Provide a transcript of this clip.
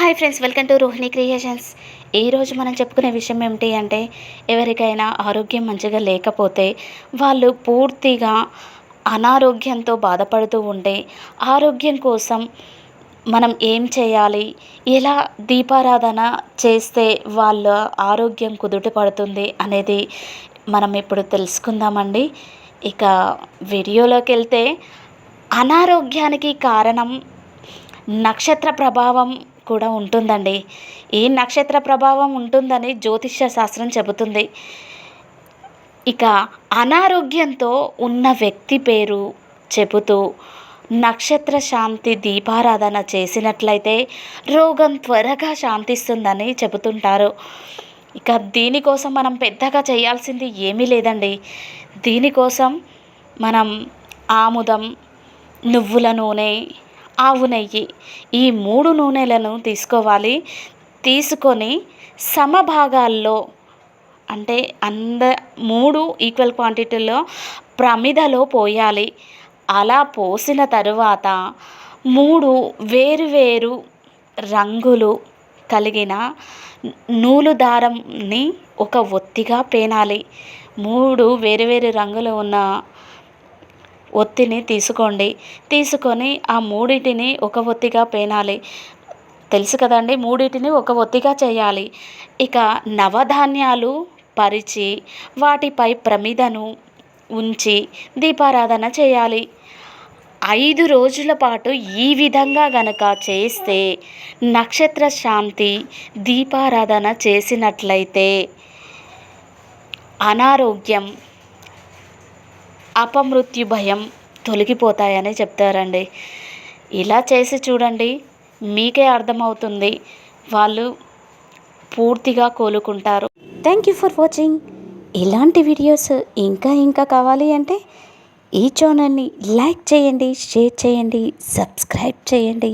Hi friends welcome to Rohini creations. ఈరోజు మనం చెప్పుకునే విషయం ఏమిటి అంటే ఎవరికైనా ఆరోగ్యం మంచిగా లేకపోతే వాళ్ళు పూర్తిగా అనారోగ్యంతో బాధపడుతూ ఉంటే ఆరోగ్యం కోసం మనం ఏం చేయాలి? ఎలా దీపారాధన చేస్తే వాళ్ళ ఆరోగ్యం కుదుట పడుతుంది అనేది మనం ఇప్పుడు తెలుసుకుందామండి. ఇక వీడియోలోకి వెళ్తే అనారోగ్యానికి కారణం నక్షత్ర ప్రభావం కూడా ఉంటుందండి. ఈ నక్షత్ర ప్రభావం ఉంటుందని జ్యోతిష్య శాస్త్రం చెబుతుంది. ఇక అనారోగ్యంతో ఉన్న వ్యక్తి పేరు చెబుతూ నక్షత్ర శాంతి దీపారాధన చేసినట్లయితే రోగం త్వరగా శాంతిస్తుందని చెబుతుంటారు. ఇక దీనికోసం మనం పెద్దగా చేయాల్సింది ఏమీ లేదండి. దీనికోసం మనం ఆముదం నువ్వుల నూనె ఆవు నెయ్యి. ఈ మూడు నూనెలను తీసుకోవాలి. తీసుకొని సమభాగాల్లో అంటే అంద మూడు ఈక్వల్ క్వాంటిటీలో ప్రమిదలో పోయాలి. అలా పోసిన తరువాత మూడు వేరువేరు రంగులు కలిగిన నూలు దారంని ఒక ఒత్తిగా పేనాలి. మూడు వేరు వేరు రంగులు ఉన్న ఒత్తిని తీసుకోండి. తీసుకొని ఆ మూడింటిని ఒక ఒత్తిగా పేనాలి. తెలుసు కదండి? మూడింటిని ఒక ఒత్తిగా చేయాలి. ఇక నవధాన్యాలు పరిచి వాటిపై ప్రమిదను ఉంచి దీపారాధన చేయాలి. ఐదు రోజుల పాటు ఈ విధంగా గనక చేస్తే నక్షత్ర శాంతి దీపారాధన చేసినట్లయితే అనారోగ్యం అపమృత్యు భయం తొలగిపోతాయని చెప్తారండి. ఇలా చేసి చూడండి మీకే అర్థమవుతుంది వాళ్ళు పూర్తిగా కోలుకుంటారు. థ్యాంక్ యూ ఫర్ వాచింగ్ ఇలాంటి వీడియోస్ ఇంకా ఇంకా కావాలి అంటే ఈ ఛానల్ని లైక్ చేయండి షేర్ చేయండి సబ్స్క్రైబ్ చేయండి.